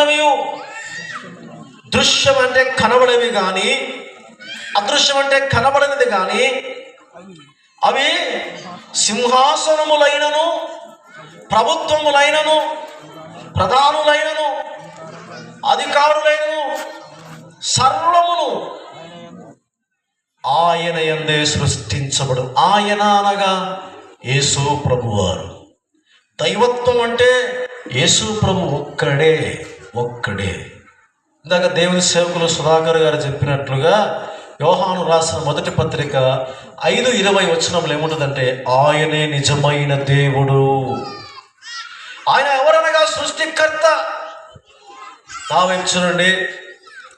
కనబడుతున్నవి దృశ్యం అంటే కనబడేవి కానీ అదృశ్యం అంటే కనబడనిది కానీ అవి సింహాసనములైనను ప్రభుత్వములైనను ప్రధానులైనను అధికారులైనను సర్వమును ఆయన ఎందే సృష్టించబడు. ఆయన అనగా యేసు ప్రభువారు. దైవత్వం అంటే యేసు ప్రభు ఒక్కడే. ఒక్కడే. ఇందాక దేవుని సేవకులు సుధాకర్ గారు చెప్పినట్లుగా యోహాను రాసిన మొదటి పత్రిక ఐదు ఇరవై వచనంలో ఏముంటుందంటే ఆయనే నిజమైన దేవుడు. ఆయన ఎవరనగా సృష్టికర్త? నా చూడండి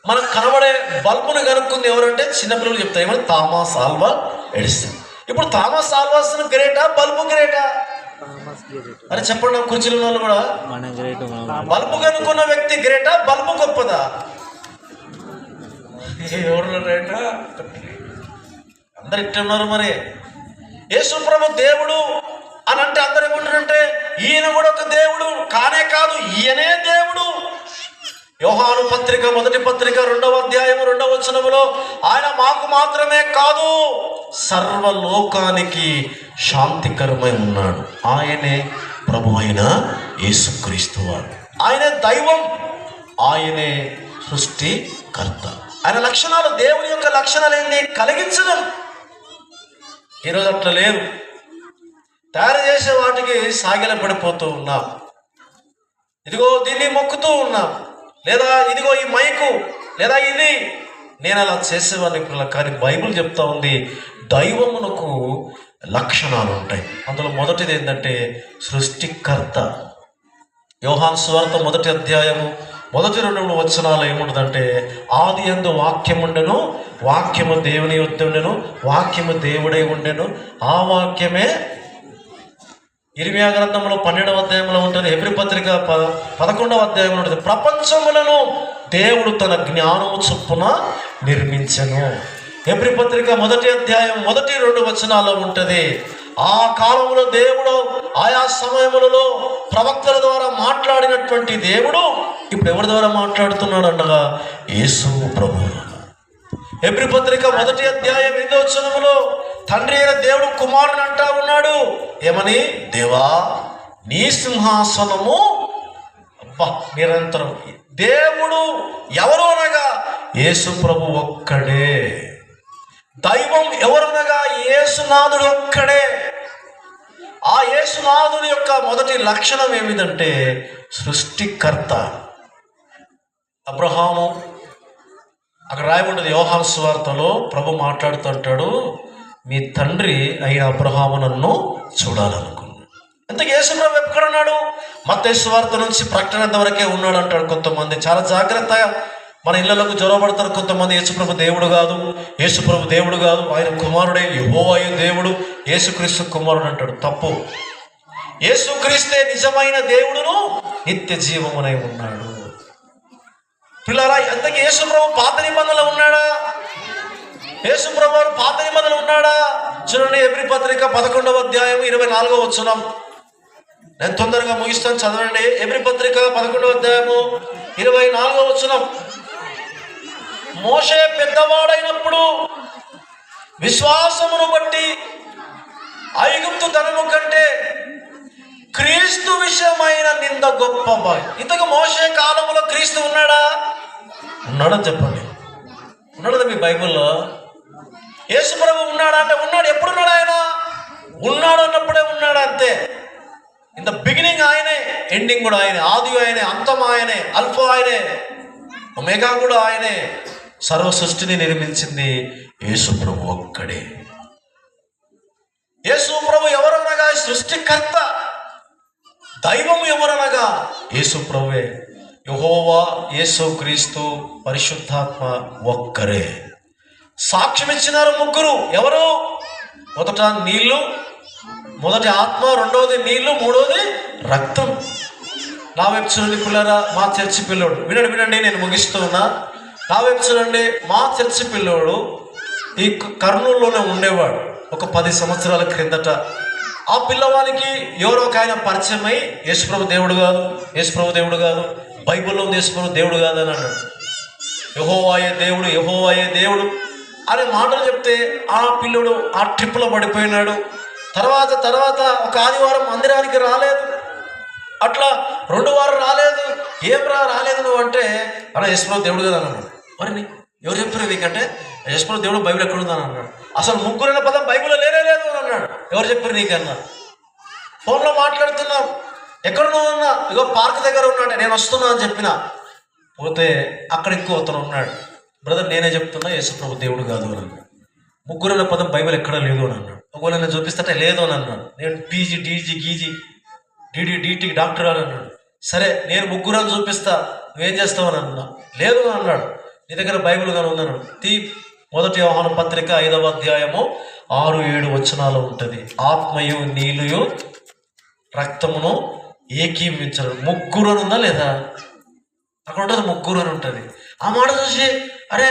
మనకు కనబడే బల్బును కనుక్కుంది ఎవరంటే చిన్నపిల్లలు చెప్తారు. ఏమని థామస్ ఆల్వా ఎడిస్తాం ఇప్పుడు తామస్ ఆల్వాస్ గ్రేటా? బల్బు గ్రేటా? అరే చెప్పండి నా కుర్చీలో ఉన్న వాళ్ళు కూడా బల్బు కనుక్కున్న వ్యక్తి గ్రేటా బల్బు గొప్పదా? ఎవరు రేటా అందరు ఇట్ట ఉన్నారు మరి. యేసుప్రభు దేవుడు అని అంటే అందరు ఏమంటారంటే ఈయన కూడా ఒక దేవుడు కానే కాదు ఈయనే దేవుడు. యోహాను పత్రిక మొదటి పత్రిక రెండవ అధ్యాయం రెండవ వచనములో ఆయన మాకు మాత్రమే కాదు సర్వలోకానికి శాంతికరమై ఉన్నాడు ఆయనే ప్రభు అయిన యేసుక్రీస్తు వారు ఆయనే దైవం ఆయనే సృష్టికర్త. ఆయన లక్షణాలు దేవుని యొక్క లక్షణాలు ఏంటి కలిగించడం ఈరోజు అట్లా లేదు తయారు చేసే వాటికి సాగిల పడిపోతూ ఉన్నాం. ఇదిగో దీన్ని మొక్కుతూ ఉన్నాం. లేదా ఇదిగో ఈ మైకు లేదా ఇది. నేను అలా చేసేవాడిని ఇప్పుడు కానీ బైబిల్ చెప్తా ఉంది దైవమునకు లక్షణాలు ఉంటాయి. అందులో మొదటిది ఏంటంటే సృష్టికర్త. యోహాన్ స్వార్థ మొదటి అధ్యాయము మొదటి రెండు వచనాలు ఏముంటుందంటే ఆది ఎందు వాక్యం ఉండెను వాక్యము దేవుని యొద్ద ఉండెను వాక్యము దేవుడై ఉండెను. ఆ వాక్యమే ఇరిమియా గ్రంథంలో పన్నెండవ అధ్యాయంలో ఉంటుంది ఎబ్రి పత్రిక ప పదకొండవ అధ్యాయంలో ఉంటుంది. ప్రపంచములను దేవుడు తన జ్ఞానము చొప్పున నిర్మించను. ఎబ్రి పత్రిక మొదటి అధ్యాయం మొదటి రెండు వచనాల్లో ఉంటుంది. ఆ కాలంలో దేవుడు ఆయా సమయములలో ప్రవక్తల ద్వారా మాట్లాడినటువంటి దేవుడు ఇప్పుడు ఎవరి ద్వారా మాట్లాడుతున్నాడు అనగా యేసు ప్రభు. ఎబ్రి పత్రిక మొదటి అధ్యాయం ఎనిమిదో వచనములో తండ్రి అయిన దేవుడు కుమారుని అంటా ఉన్నాడు. ఏమని? దేవా నీ సింహాసనము అబ్బా నిరంతరం. దేవుడు ఎవరు అనగా? యేసు ప్రభు ఒక్కడే. దైవం ఎవరనగా యేసునాథుడు ఒక్కడే. ఆ యేసునాథుని యొక్క మొదటి లక్షణం ఏమిటంటే సృష్టికర్త. అబ్రహాము అక్కడ రాయబడ్డది యోహాను సువార్తలో ప్రభు మాట్లాడుతుంటాడు మీ తండ్రి అయిన అబ్రహాము నన్ను చూడాలనుకున్నాడు. ఎంత యేసుప్రభు ఎక్కడున్నాడు? ఉన్నాడు నుంచి ప్రకటన వరకే ఉన్నాడు అంటాడు కొంతమంది. చాలా జాగ్రత్తగా మన ఇళ్ళకు జ్వరపడతారు కొంతమంది యేసుప్రభు దేవుడు కాదు యేసుప్రభు దేవుడు కాదు ఆయన కుమారుడే యహోవాయు దేవుడు యేసుక్రీస్తు కుమారుడు అంటాడు. తప్పు. యేసుక్రీస్తే నిజమైన దేవుడును నిత్య జీవమునై ఉన్నాడు. పిల్లరా అంతకి యేసుప్రభు పాత నిబంధనలో ఉన్నాడా? యేసుప్రభు వారు పాత నిబంధనలు ఉన్నాడా? చూడండి ఎబ్రి పత్రిక పదకొండవ అధ్యాయం ఇరవై నాలుగో వచ్చున్నాం నేను తొందరగా ముగిస్తాను చదవండి. ఎబ్రి పత్రిక పదకొండవ అధ్యాయము ఇరవై నాలుగో వచ్చున్నాం మోసే పెద్దవాడైనప్పుడు విశ్వాసమును బట్టి ఐగుప్తు ధనము కంటే క్రీస్తు విషయమైన నింద గొప్ప ఇంతకు మోసే కాలంలో క్రీస్తు ఉన్నాడా? ఉన్నాడని చెప్పండి. ఉన్నాడు మీ బైబిల్లో? యేసుప్రభు ఉన్నాడా అంటే ఉన్నాడు. ఎప్పుడున్నాడు ఆయన? ఉన్నాడు అన్నప్పుడే ఉన్నాడు అంతే. ఇంత బిగినింగ్ ఆయనే ఎండింగ్ కూడా ఆయనే. ఆది ఆయనే అంతం ఆయనే అల్ఫా ఆయనే ఒమేగా కూడా ఆయనే. సర్వ సృష్టిని నిర్మించింది యేసుప్రభు ఒక్కడే. యేసుప్రభు ఎవరనగా సృష్టికర్త? దైవం ఎవరనగా? యేసుప్రభువే యహోవా యేసు క్రీస్తు పరిశుద్ధాత్మ ఒక్కరే. సాక్ష్యం ఇచ్చినారు ముగ్గురు. ఎవరు? మొదట నీళ్ళు మొదటి ఆత్మ రెండవది నీళ్ళు మూడవది రక్తం. నా వెబ్సైట్ పిల్లరా మా చర్చి పిల్లడు. వినండి వినండి నేను ముగిస్తూ ఉన్నా నా చూడండి మా చర్చి పిల్లోడు ఈ కర్నూలులోనే ఉండేవాడు ఒక పది సంవత్సరాల క్రిందట. ఆ పిల్లవానికి ఎవరో ఒక ఆయన పరిచయం అయి యేసుప్రభు దేవుడు కాదు యేసుప్రభు దేవుడు కాదు బైబిల్లో తీసుకుని దేవుడు కాదని అన్నాడు. యహోవాయే దేవుడు యహోవాయే దేవుడు అనే మాటలు చెప్తే ఆ పిల్లోడు ఆ ట్రిప్లో పడిపోయినాడు. తర్వాత తర్వాత ఒక ఆదివారం మందిరానికి రాలేదు. అట్లా రెండు వారం రాలేదు. ఏం రా రాలేదు నువ్వు అంటే అలా యేసుప్రభు దేవుడు కదా అన్నాడు. మరి నీ- ఎవరు చెప్తున్నారు నీకంటే? యశ్వరావు దేవుడు బైబిల్ ఎక్కడ ఉందని అన్నాడు. అసలు ముగ్గురైన పదం బైబిల్లో లేనే లేదు అని అన్నాడు. ఎవరు చెప్పారు నీకన్నా? ఫోన్లో మాట్లాడుతున్నాం. ఎక్కడ నువ్వు ఉన్నా? ఇగో పార్క్ దగ్గర ఉన్నాడు నేను వస్తున్నా అని చెప్పిన. పోతే అక్కడ ఇంకో అతను ఉన్నాడు. బ్రదర్ నేనే చెప్తున్నా యేసుప్రభు దేవుడు కాదు అని అన్నాడు. పదం బైబిల్ ఎక్కడ లేదు అని అన్నాడు. ఒకవేళ నేను చూపిస్తే లేదు అని అన్నాడు. నేను PG DG GG DD DT doctor అని అన్నాడు. సరే నేను ముగ్గురని చూపిస్తా. నువ్వేం చేస్తావు అని అన్నా. లేదు అని అన్నాడు. నీ దగ్గర బైబిల్ కానీ ఉందన్నాడు. తీ మొదటి వ్యవహాన పత్రిక ఐదవ అధ్యాయము ఆరు ఏడు వచనాలు ఉంటుంది. ఆత్మయు నీలుయు రక్తమును ఏకీవించరు ముగ్గురు అని ఉందా లేదా? అక్కడ ఉంటుంది ముగ్గురు అని ఉంటుంది. ఆ మాట చూసి అరే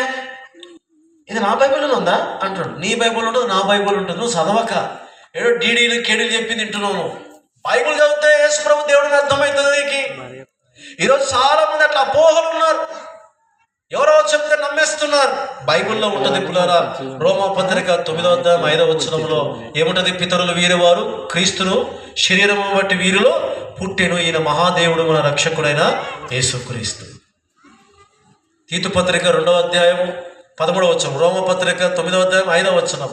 ఇది నా బైబిల్లో ఉందా? అంటాడు. నీ బైబిల్ ఉంటుంది నా బైబిల్ ఉంటుంది. నువ్వు చదవక. ఏదో డీడీలు కేడీలు చెప్పి తింటున్నావు బైబిల్ చదివితే యేసు ప్రభు దేవుడికి అర్థమవుతుంది నీకు. ఈరోజు చాలా మంది అట్లా అపోహలు ఉన్నారు ఎవరో చెప్తే నమ్మేస్తున్నారు. బైబిల్లో ఉంటుంది పులారా. రోమా పత్రిక తొమ్మిదో అధ్యాయం ఐదో వచనంలో ఏముంటది? పితరులు వీరవారు క్రీస్తును శరీరము బట్టి వీరిలో పుట్టెను ఈయన మహాదేవుడు మన రక్షకుడైన యేసుక్రీస్తు. తీతు పత్రిక రెండవ అధ్యాయము పదమూడవ వచనం. రోమ పత్రిక తొమ్మిదవ అధ్యాయం ఐదవ వచనం.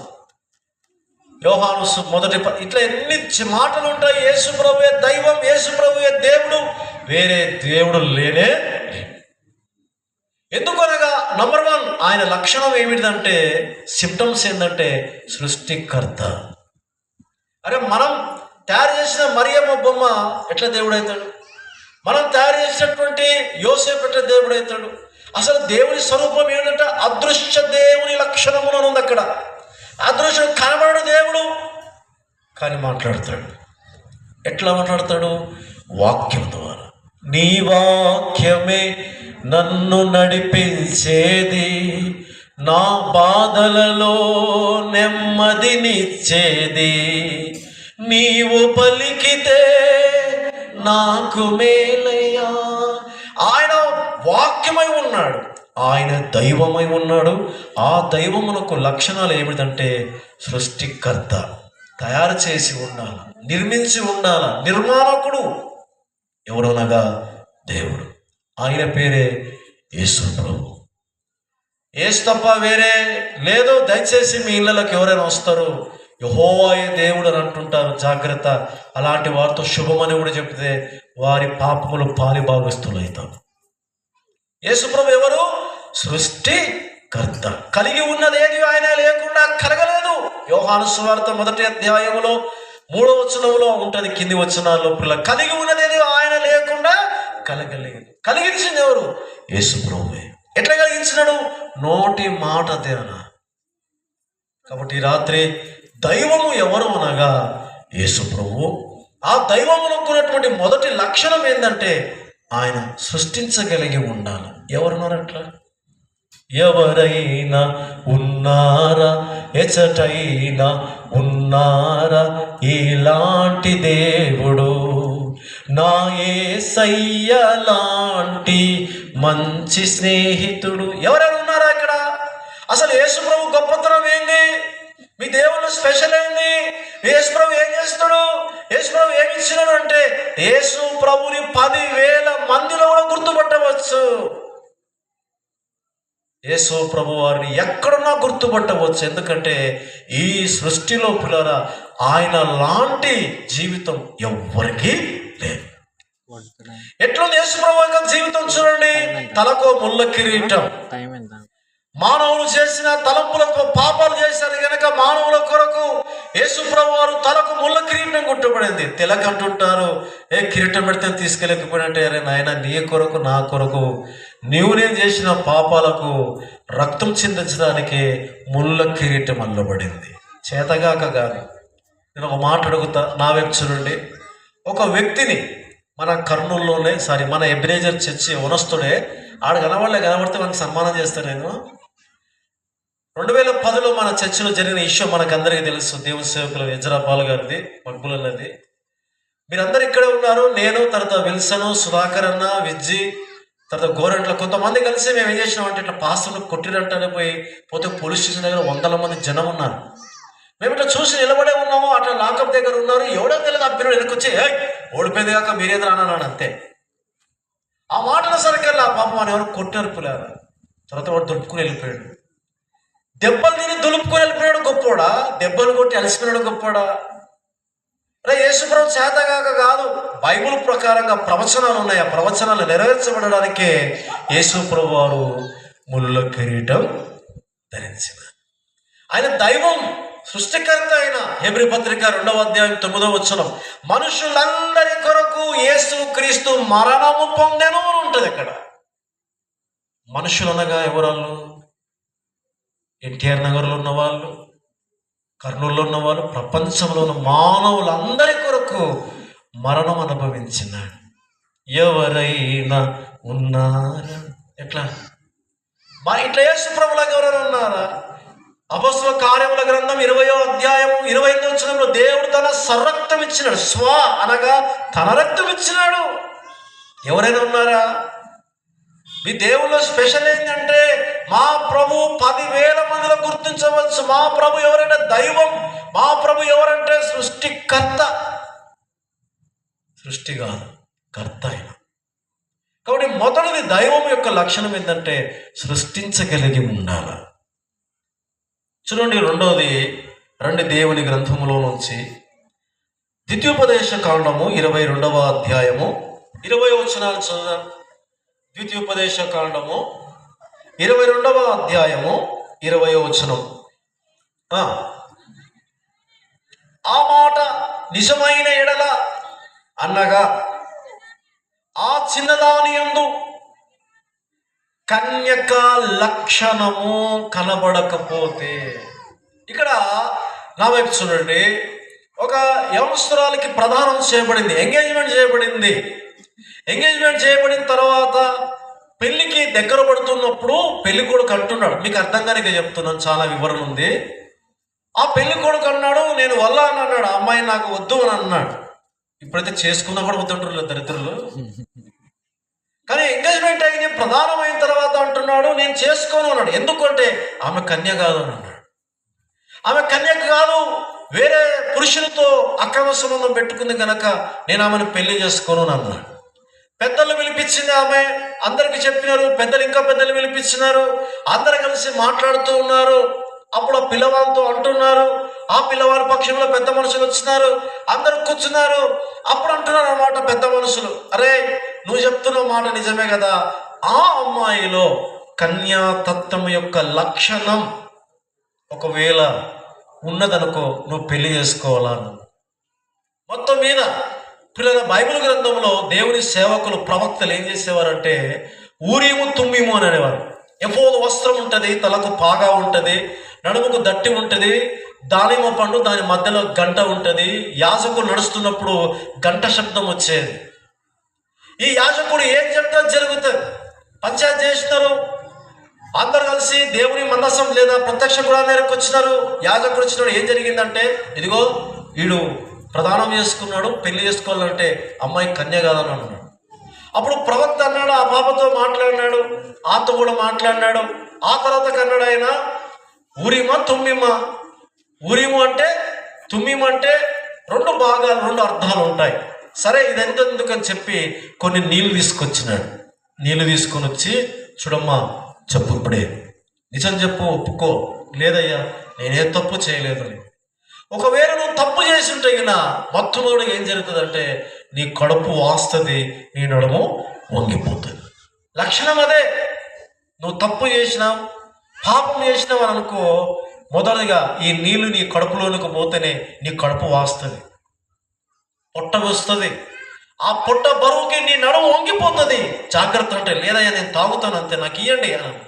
యోహాను మొదటి ప- ఇట్లా ఎన్ని మాటలు ఉంటాయి యేసు ప్రభుయే దైవం యేసు ప్రభుయే దేవుడు. వేరే దేవుడు లేనే లేదు ఎందుకనగా నంబర్ వన్ ఆయన లక్షణం ఏమిటంటే సిమ్టమ్స్ ఏంటంటే సృష్టికర్త. అరే మనం తయారు చేసిన మరియమ్మ బొమ్మ ఎట్లా దేవుడైతాడు? మనం తయారు చేసినటువంటి యోసేపు ఎట్లా దేవుడైతాడు? అసలు దేవుని స్వరూపం ఏంటంటే అదృశ్య దేవుని లక్షణములను ఉంది అక్కడ. అదృశ్యం కనబడడు దేవుడు కానీ మాట్లాడతాడు. ఎట్లా మాట్లాడతాడు? వాక్యం ద్వారా. నీ వాక్యమే నన్ను నడిపించేది. నా బాధలలో నెమ్మదినిచ్చేది నీవు పలికితే నాకు మేలయ్యా. ఆయన వాక్యమై ఉన్నాడు. ఆయన దైవమై ఉన్నాడు. ఆ దైవమునకు లక్షణాలు ఏమిటంటే సృష్టికర్త తయారు చేసి ఉండాలి నిర్మించి ఉండాల నిర్మాణకుడు. ఎవరనగా దేవుడు. ఆయన పేరే యేసు ప్రభు. ఏసు తప్ప వేరే లేదు. దయచేసి మీ ఇళ్ళకి ఎవరైనా వస్తారు యహోవాయే దేవుడు అని అంటుంటారు. జాగ్రత్త. అలాంటి వారితో శుభమని కూడా చెప్తే వారి పాపములు పాలి అవుతారు యేసుప్రభు ఎవరు? సృష్టికర్త. కలిగి ఉన్నది ఏది? ఆయన లేకుండా కలగలేదు. యోహాను స్వార్థ మొదటి అధ్యాయములో మూడో వచనంలో ఉంటుంది కింది వచనాల్లో పిల్ల కలిగి ఉన్నది ఆయన లేకుండా కలగలేదు. కలిగించింది ఎవరు? యేసుప్రభువే ఎట్లా కలిగించినాడు? నోటి మాట తేన కాబట్టి రాత్రి దైవము ఎవరు అనగా యేసు ప్రభు ఆ దైవమునకున్నటువంటి మొదటి లక్షణం ఏంటంటే ఆయన సృష్టించగలిగి ఉండాలి. ఎవరున్నారు అట్లా ఎవరైనా ఉన్నారా? ఎచటైనా ఉన్నారా? ఇలాంటి దేవుడు నా ఏసయ్య లాంటి మంచి స్నేహితుడు. ఎవరైనా ఉన్నారా ఇక్కడ? అసలు యేసు ప్రభు గొప్పతనం ఏంది? మీ దేవుళ్ళు స్పెషల్ ఏంది? యేసు ప్రభు ఏం చేస్తాడు యేసుప్రభు ఏమి ఇచ్చినాడు అంటే యేసు ప్రభుని పదివేల మందిలో కూడా గుర్తుపట్టవచ్చు. యేసు ప్రభు వారిని ఎక్కడున్నా గుర్తుపట్టవచ్చు. ఎందుకంటే ఈ సృష్టిలో పిల్లరా ఆయన లాంటి జీవితం ఎవ్వరికీ లేదు. ఎట్లుంది యేసు ప్రభు యొక్క జీవితం చూడండి. తలకో ముళ్ళ కిరీటం. మానవులు చేసిన తలంపులకు పాపాలు చేశారు గనక మానవుల కొరకు యేసుప్రభు వారు తలకు ముళ్ళ కిరీటం కుట్టబడింది. తిలకంటుంటారు ఏ కిరీటం పెడితే తీసుకెళ్ళకపోయినట్టే అరే నాయన నీ కొరకు నా కొరకు నీవు నేను చేసిన పాపాలకు రక్తం చిందించడానికి ముళ్ళ కిరీటం అల్లబడింది. చేతగాక కాదు నేను ఒక మాట అడుగుతా నా వైపు నుండి ఒక వ్యక్తిని మన కర్నూలులోనే సారీ మన ఎబ్రేజర్ చర్చి వనస్తుడే ఆడ కనబడలే కనబడితే మనకు సన్మానం చేస్తాను నేను. రెండు వేల పదిలో మన చర్చిలో జరిగిన ఇష్యూ మనకందరికీ తెలుసు. దేవుని సేవకులు యజ్రాపాల్ గారిది మక్బులన్నది మీరందరూ ఇక్కడే ఉన్నారు. నేను తర్వాత విల్సను సుధాకర్ అన్న విజ్జి తర్వాత గోరెంట్లో కొంతమంది కలిసి మేము ఏం చేసినామంటే ఇట్లా పాస్టర్లు కొట్టినట్టని పోయి పోతే పోలీస్ స్టేషన్ దగ్గర వందల మంది జనం ఉన్నారు. మేము ఇట్లా చూసి నిలబడే ఉన్నాము. అట్లా లాకప్ దగ్గర ఉన్నారు. ఎవడో తెలియదు ఆ పిల్లలు వెనకొచ్చి ఓడిపోయింది కాక మీరేదో అన్నాడు అంతే. ఆ మాటల సరికల్లా పాపం అని ఎవరు కొట్టారు పిల్లలు తర్వాత వాడు దొడుకుని వెళ్ళిపోయాడు. దెబ్బలు తిని దులుపుకొని వెళ్ళిపోయాడు గొప్పోడా? దెబ్బలు కొట్టి అలసిపోయాడు గొప్పోడా? అరే యేసుప్రభు చేతగాక కాదు బైబిల్ ప్రకారంగా ప్రవచనాలు ఉన్నాయి. ఆ ప్రవచనాలు నెరవేర్చబడడానికే యేసుప్రభు వారు ముళ్ళ కిరీటం ధరించిన ఆయన దైవం సృష్టికర్త అయిన హెబ్రి పత్రిక రెండవ అధ్యాయం తొమ్మిదవ వచనం. మనుషులందరి కొరకు యేసు క్రీస్తు మరణము పొందెను అని ఉంటుంది అక్కడ. మనుషులనగా అనగా ఎన్టీఆర్ నగర్లో ఉన్న వాళ్ళు కర్నూలులో ఉన్న వాళ్ళు ప్రపంచంలో ఉన్న మానవులందరి కొరకు మరణం అనుభవించినాడు. ఎవరైనా ఉన్నారా? ఎట్లా? మరి ఇట్లా ఏ ప్రభులాగా ఎవరైనా ఉన్నారా? అపస్వ కార్యముల గ్రంథం ఇరవయో అధ్యాయం ఇరవై ఐదో వచ్చినంలో దేవుడు తన సర్రక్తం ఇచ్చినాడు. స్వ అనగా తన రక్తం ఇచ్చినాడు. ఎవరైనా ఉన్నారా? మీ దేవుళ్ళ స్పెషల్ ఏంటంటే మా ప్రభు పదివేల మందిలో గుర్తించవచ్చు మా ప్రభు ఎవరైనా దైవం? మా ప్రభు ఎవరంటే సృష్టికర్త. సృష్టి కాదు కర్త అయిన కాబట్టి మొదటిది దైవం యొక్క లక్షణం ఏంటంటే సృష్టించగలిగి ఉండాలి. చూడండి రెండవది రెండు దేవుని గ్రంథములో నుంచి ద్వితీయోపదేశ కాండము ఇరవై రెండవ అధ్యాయము ఇరవై వచనాలు చదువు ద్వితీయోపదేశ కాండము ఇరవై రెండవ అధ్యాయము ఇరవై వచనం ఆ. మాట నిజమైన ఎడల అన్నగా ఆ చిన్నదాని యందు కన్యక లక్షణము కనబడకపోతే ఇక్కడ నా వైపు చూడండి ఒక యవనస్తురాలకి ప్రధానం చేయబడింది ఎంగేజ్మెంట్ చేయబడింది ఎంగేజ్మెంట్ చేయబడిన తర్వాత పెళ్ళికి దగ్గర పడుతున్నప్పుడు పెళ్ళి కొడుకు అంటున్నాడు. మీకు అర్థం కానిక చెప్తున్నాను చాలా వివరణ ఉంది. ఆ పెళ్ళి కొడుకు అన్నాడు నేను వల్ల అని అన్నాడు. ఆ అమ్మాయి నాకు వద్దు అని అన్నాడు. ఇప్పుడైతే చేసుకున్నా కూడా వద్దంటారు దరిద్రులు. కానీ ఎంగేజ్మెంట్ అయింది ప్రధానమైన తర్వాత అంటున్నాడు నేను చేసుకోను అన్నాడు. ఎందుకంటే ఆమె కన్య కాదు అని అన్నాడు. ఆమె కన్య కాదు వేరే పురుషులతో అక్రమ సంబంధం పెట్టుకుంది కనుక నేను ఆమెను పెళ్ళి చేసుకోను అన్నాడు. పెద్దలు పిలిపించింది ఆమె. అందరికి చెప్పినారు పెద్దలు ఇంకా పెద్దలు పిలిపించినారు. అందరు కలిసి మాట్లాడుతూ ఉన్నారు. అప్పుడు ఆ పిల్లవాళ్ళతో అంటున్నారు. ఆ పిల్లవారి పక్షంలో పెద్ద మనుషులు వచ్చినారు. అందరు కూర్చున్నారు. అప్పుడు అంటున్నారు అన్నమాట పెద్ద మనుషులు. అరే నువ్వు చెప్తున్న మాట నిజమే కదా? ఆ అమ్మాయిలో కన్యాతత్వం యొక్క లక్షణం ఒకవేళ ఉన్నదనుకో నువ్వు పెళ్ళి చేసుకోవాలను మొత్తం మీద పిల్లల బైబిల్ గ్రంథంలో దేవుని సేవకులు ప్రవక్తలు ఏం చేసేవారంటే ఊరేము తుమ్మిము అని అనేవారు. ఎఫోదు వస్త్రం ఉంటుంది తలకు పాగా ఉంటుంది నడుముకు దట్టి ఉంటుంది దానిమ్మ పండు దాని మధ్యలో గంట ఉంటుంది యాజకుడు నడుస్తున్నప్పుడు గంట శబ్దం వచ్చేది. ఈ యాజకుడు ఏం చెప్తా జరుగుతుంది. పంచాయత్ చేస్తున్నారు అందరు కలిసి దేవుని మందసం లేదా ప్రత్యక్ష గుడా దగ్గరకు వచ్చినారు యాజకుడు వచ్చినాడు ఏం జరిగిందంటే ఇదిగో వీడు ప్రదానం చేసుకున్నాడు పెళ్ళి చేసుకోవాలంటే అమ్మాయి కన్య కాదని అన్నాడు. అప్పుడు ప్రవక్త అన్నాడు ఆ పాపతో మాట్లాడినాడు ఆతో కూడా మాట్లాడినాడు. ఆ తర్వాత కన్నాడు ఆయన ఊరిమా తుమ్మిమ్మ ఉరిము అంటే తుమ్మిమ అంటే రెండు భాగాలు రెండు అర్థాలు ఉంటాయి. సరే ఇదెంత ఎందుకని చెప్పి కొన్ని నీళ్ళు తీసుకొచ్చినాడు. నీళ్ళు తీసుకొని వచ్చి చూడమ్మా చెప్పు ఇప్పుడే. నిజం చెప్పు ఒప్పుకో. లేదయ్యా నేనే తప్పు చేయలేదు ఒకవేళ నువ్వు తప్పు చేసి ఉంటే గిన మొట్టమొదటి ఏం జరుగుతుందంటే నీ కడుపు వాస్తుంది నీ నడుము వంగిపోతుంది. లక్షణం అదే. నువ్వు తప్పు చేసినావు పాపం చేసినావు అని అనుకో మొదటిగా ఈ నీళ్ళు నీ కడుపులోనికి పోతేనే నీ కడుపు వాస్తుంది. పొట్ట వస్తుంది. ఆ పొట్ట బరువుకి నీ నడుము వంగిపోతుంది. జాగ్రత్త అంటే లేదయ్యా నేను తాగుతాను అంతే నాకు ఇవ్వండి అని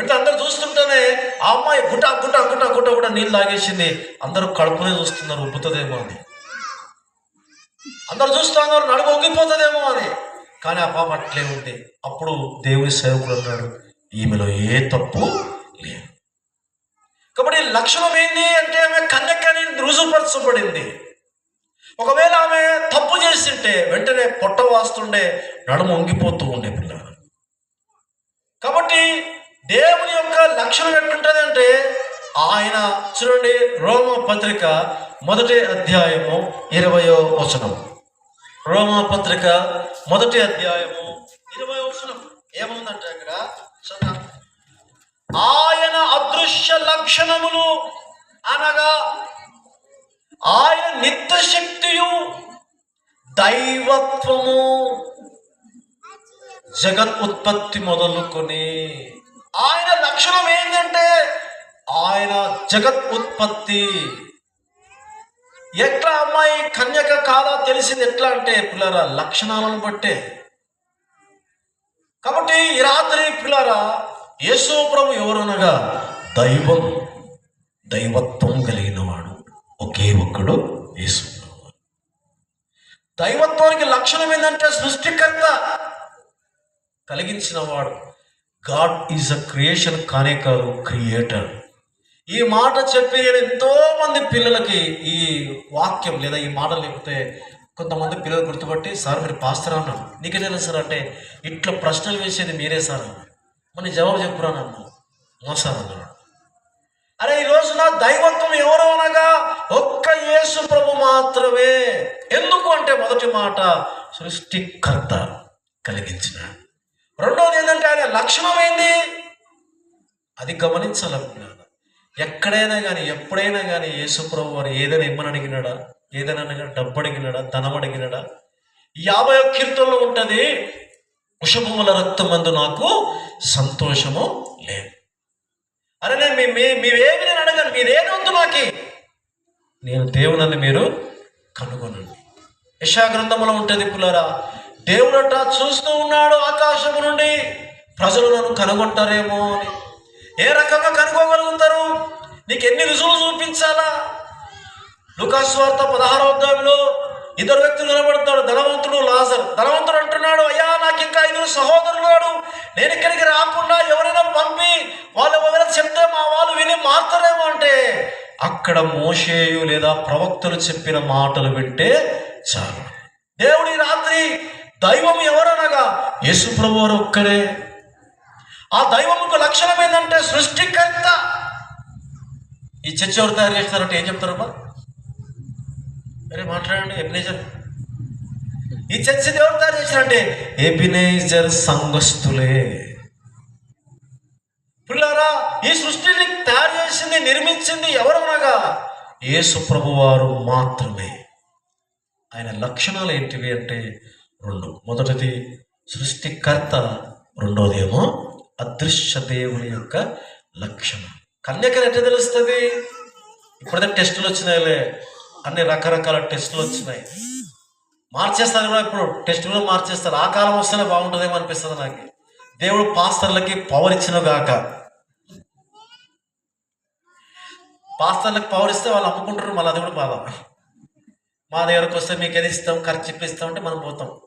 వెంట అందరు చూస్తుంటేనే ఆ అమ్మాయి గుట్ట గుట్ట గుట్ట గుట్ట కూడా నీళ్ళు తాగేసింది. అందరూ కడుపునే చూస్తున్నారు ఉబ్బుతుందేమో అని. అందరు చూస్తున్నారు నడుము వంగిపోతుందేమో అని. కానీ ఆ పాప అట్లే ఉంది అప్పుడు దేవుని సేవకుడు అన్నాడు ఈమెలో ఏ తప్పు లేదు. కాబట్టి లక్షణం ఏంది అంటే ఆమె కన్నెక్కని రుజుపరచబడింది ఒకవేళ ఆమె తప్పు చేసింటే వెంటనే పొట్ట వాస్తుండే నడుము వంగిపోతూ ఉండే పిల్లలు. దేవుని యొక్క లక్షణం ఎట్లుంటుంది అంటే ఆయన చూడండి రోమ పత్రిక మొదటి అధ్యాయము ఇరవయో వచనం. రోమ పత్రిక మొదటి అధ్యాయము ఇరవై వచనం. ఏముందంటే అక్కడ? ఆయన అదృశ్య లక్షణములు అనగా ఆయన నిత్య శక్తియు దైవత్వము జగత్ ఉత్పత్తి మొదలుకొని ఆయన లక్షణం ఏంటంటే ఆయన జగత్ ఉత్పత్తి. ఎట్లా అమ్మాయి కన్యక కాదా తెలిసింది ఎట్లా అంటే పిల్లరా లక్షణాలను బట్టే. కాబట్టి ఈ రాత్రి పిల్లరా యేసు ప్రభు ఎవరనగా దైవం దైవత్వం కలిగిన వాడు ఒకే ఒక్కడు యేసు దైవత్వానికి లక్షణం ఏంటంటే సృష్టికర్త కలిగించిన వాడు గాడ్ ఈజ్ అ క్రియేషన్ కానే కాదు క్రియేటర్ ఈ మాట చెప్పి నేను ఎంతోమంది పిల్లలకి ఈ వాక్యం లేదా ఈ మాట లేకపోతే కొంతమంది పిల్లలు గుర్తుపట్టి సార్ మీరు పాస్తారు అన్నాను నీకే తెలుసు సార్ అంటే ఇట్లా ప్రశ్నలు వేసేది మీరే సార్ మన జవాబు చెప్పురా నన్ను? మోసార్ అన్నాడు. అరే ఈ రోజున దైవత్వం ఎవరు అనగా ఒక్క యేసు ప్రభు మాత్రమే. ఎందుకు అంటే మొదటి మాట సృష్టికర్త కలిగించినాడు రెండవది ఏంటంటే ఆయన లక్షణం ఏంది? అది గమనించాలనుకున్నాను. ఎక్కడైనా కానీ ఎప్పుడైనా కానీ యేసుప్రభు వారు ఏదైనా ఇమ్మని అడిగినాడా? ఏదైనా అనగా డబ్బు అడిగినాడా? ధనం అడిగినాడా? యాభై కీర్తనలో ఉంటుంది వృషభముల రక్తమందు నాకు సంతోషము లేదు. అరే నేను మీ మీ మీవేమి నేను అడగను మీదేమి వద్దు నాకి నేను దేవునని మీరు కనుగొనండి. యశాగ్రంథములో ఉంటుంది పులరా దేవుడట చూస్తూ ఉన్నాడు ఆకాశము నుండి. ప్రజలు నన్ను కనుగొంటారేమో అని. ఏ రకంగా కనుక్కోగలుగుతారు నీకు ఎన్ని రుజువులు చూపించాలా? లుకాస్వార్త పదహారో అధ్యాయంలో ఇద్దరు వ్యక్తులు నిలబడతాడు ధనవంతుడు లాజర్. ధనవంతుడు అంటున్నాడు అయ్యా నాకు ఇంకా ఐదుగురు సహోదరులు నేను ఇక్కడికి రాకుండా ఎవరైనా పంపి వాళ్ళు ఎవరైనా చెప్తే మా వాళ్ళు విని మారుతారేమో అంటే అక్కడ మోషేయు లేదా ప్రవక్తలు చెప్పిన మాటలు వింటే చాలు. దేవుడి రాత్రి దైవం ఎవరనగా యేసు ప్రభు వారు ఒక్కరే ఆ దైవముకు లక్షణం ఏంటంటే సృష్టికర్త. ఈ చర్చ ఎవరు తయారు చేస్తారంటే ఏం చెప్తారమ్మా అరే మాట్లాడండి ఎబినేజర్. ఈ చర్చ ఎవరు తయారు చేశారంటే ఎబినేజర్ సంఘస్థులే. పిల్లారా ఈ సృష్టిని తయారు చేసింది నిర్మించింది ఎవరనగా యేసు ప్రభు వారు మాత్రమే. ఆయన లక్షణాలు ఏంటివి అంటే రెండు. మొదటిది సృష్టికర్త. రెండోదేమో అదృశ్య దేవుని యొక్క లక్షణం. కన్యకలు ఎట్లా తెలుస్తుంది? ఇప్పుడైతే టెస్టులు వచ్చినాయిలే. అన్ని రకరకాల టెస్టులు వచ్చినాయి. మార్చేస్తారు కూడా ఇప్పుడు. టెస్ట్ కూడా మార్చేస్తారు. ఆ కాలం వస్తేనే బాగుంటుందేమో అనిపిస్తుంది నాకు. దేవుడు పాస్తర్లకి పవర్ ఇచ్చిన గాక. పాస్తర్లకు పవర్ ఇస్తే వాళ్ళు అమ్ముకుంటారు మళ్ళీ అది కూడా బాధ. మా దగ్గరకు వస్తే మీకు ఏది ఇస్తాం? ఖర్చు ఇప్పిస్తాం అంటే మనం పోతాం.